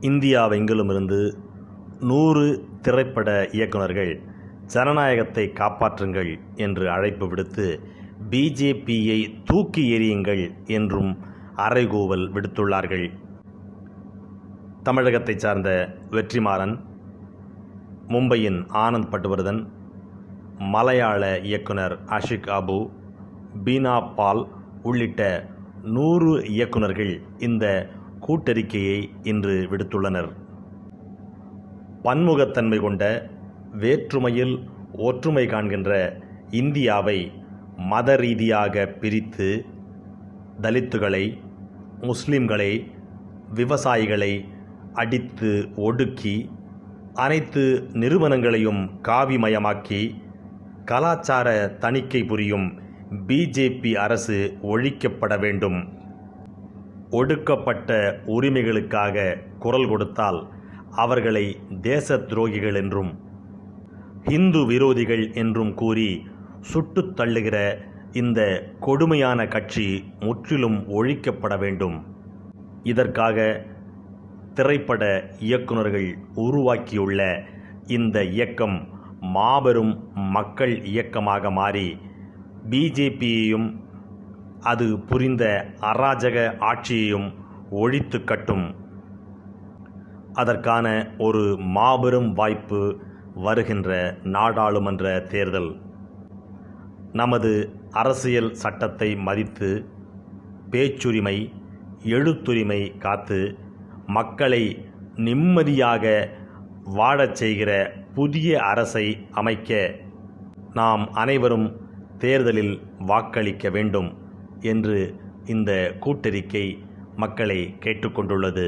இந்தியாவெங்கிலுமிருந்து நூறு திரைப்பட இயக்குனர்கள் ஜனநாயகத்தை காப்பாற்றுங்கள் என்று அழைப்பு விடுத்து பிஜேபியை தூக்கி எறியுங்கள் என்றும் அறைகூவல் விடுத்துள்ளார்கள். தமிழகத்தைச் சார்ந்த வெற்றிமாறன் மும்பையின் ஆனந்த் பட்டுவர்தன் மலையாள இயக்குனர் அஷிக் அபு பீனா பால் உள்ளிட்ட நூறு இயக்குனர்கள் இந்த கூட்டறிக்கையை இன்று விடுத்துள்ளனர். பன்முகத்தன்மை கொண்ட வேற்றுமையில் ஒற்றுமை காண்கின்ற இந்தியாவை மத ரீதியாக பிரித்து தலித்துகளை முஸ்லிம்களை விவசாயிகளை அடித்து ஒடுக்கி அனைத்து நிறுவனங்களையும் காவிமயமாக்கி கலாச்சார தணிக்கை புரியும் பிஜேபி அரசு ஒழிக்கப்பட வேண்டும். ஒடுக்கப்பட்ட உரிமைகளுக்காக குரல் கொடுத்தால் அவர்களை தேச துரோகிகள் என்றும் ஹிந்து விரோதிகள் என்றும் கூறி சுட்டுத் தள்ளுகிற இந்த கொடுமையான கட்சி முற்றிலும் ஒழிக்கப்பட வேண்டும். இதற்காக திரைப்பட இயக்குனர்கள் உருவாக்கியுள்ள இந்த இயக்கம் மாபெரும் மக்கள் இயக்கமாக மாறி பிஜேபியையும் அது புரிந்த அராஜக ஆட்சியையும் ஒழித்து கட்டும். அதற்கான ஒரு மாபெரும் வாய்ப்பு வருகின்ற நாடாளுமன்ற தேர்தல். நமது அரசியல் சட்டத்தை மதித்து பேச்சுரிமை எழுத்துரிமை காத்து மக்களை நிம்மதியாக வாழச் செய்கிற புதிய அரசை அமைக்க நாம் அனைவரும் தேர்தலில் வாக்களிக்க வேண்டும். என்று இந்த கூட்டறிக்கை மக்களை கேட்டுக்கொண்டுள்ளது.